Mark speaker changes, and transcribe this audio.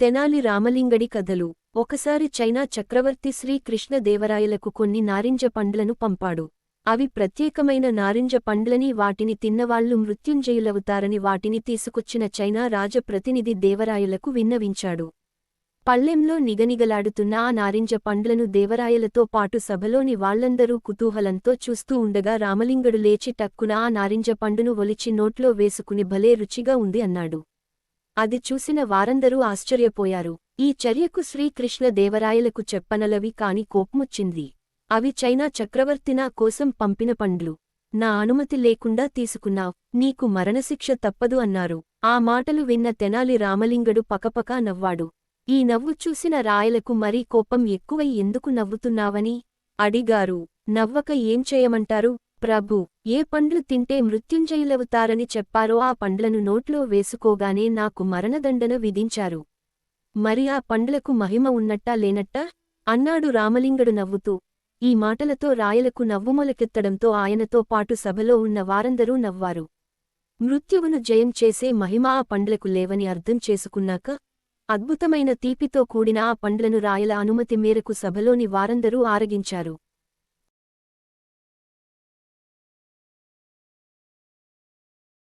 Speaker 1: తెనాలి రామలింగడి కథలు. ఒకసారి చైనా చక్రవర్తి శ్రీకృష్ణదేవరాయలకు కొన్ని నారింజ పండ్లను పంపాడు. అవి ప్రత్యేకమైన నారింజ పండ్లని వాటిని తిన్నవాళ్ళు మృత్యుంజయులవుతారని వాటిని తీసుకొచ్చిన చైనా రాజప్రతినిధి దేవరాయలకు విన్నవించాడు. పళ్ళెంలో నిగనిగలాడుతున్న ఆ నారింజ పండ్లను దేవరాయలతో పాటు సభలోని వాళ్ళందరూ కుతూహలంతో చూస్తూ ఉండగా రామలింగడు లేచి టక్కున ఆ నారింజ పండును ఒలిచి నోట్లో వేసుకుని భలే రుచిగా ఉంది అన్నాడు. అది చూసిన వారందరూ ఆశ్చర్యపోయారు. ఈ చర్యకు శ్రీకృష్ణదేవరాయలకు చెప్పనలవి కాని కోపమొచ్చింది. అవి చైనా చక్రవర్తినా కోసం పంపిన పండ్లు. నా అనుమతి లేకుండా తీసుకున్నావ్. నీకు మరణశిక్ష తప్పదు అన్నారు. ఆ మాటలు విన్న తెనాలి రామలింగడు పకపకా నవ్వాడు. ఈ నవ్వు చూసిన రాయలకు మరీ కోపం ఎక్కువై ఎందుకు నవ్వుతున్నావని అడిగారు. నవ్వక ఏం చేయమంటారు? ప్రభు ఏ పండ్లు తింటే మృత్యుంజయులవుతారని చెప్పారో ఆ పండ్లను నోట్లో వేసుకోగానే నాకు మరణదండన విధించారు. మరి ఆ పండ్లకు మహిమ ఉన్నట్టా లేనట్టా? అన్నాడు రామలింగడు నవ్వుతూ. ఈ మాటలతో రాయలకు నవ్వుమొలకెత్తడంతో ఆయనతో పాటు సభలో ఉన్న వారందరూ నవ్వారు. మృత్యువును జయం చేసే మహిమ ఆ పండ్లకు లేవని అర్థం చేసుకున్నాక అద్భుతమైన తీపితో కూడిన ఆ పండ్లను రాయల అనుమతి మేరకు సభలోని వారందరూ ఆరగించారు.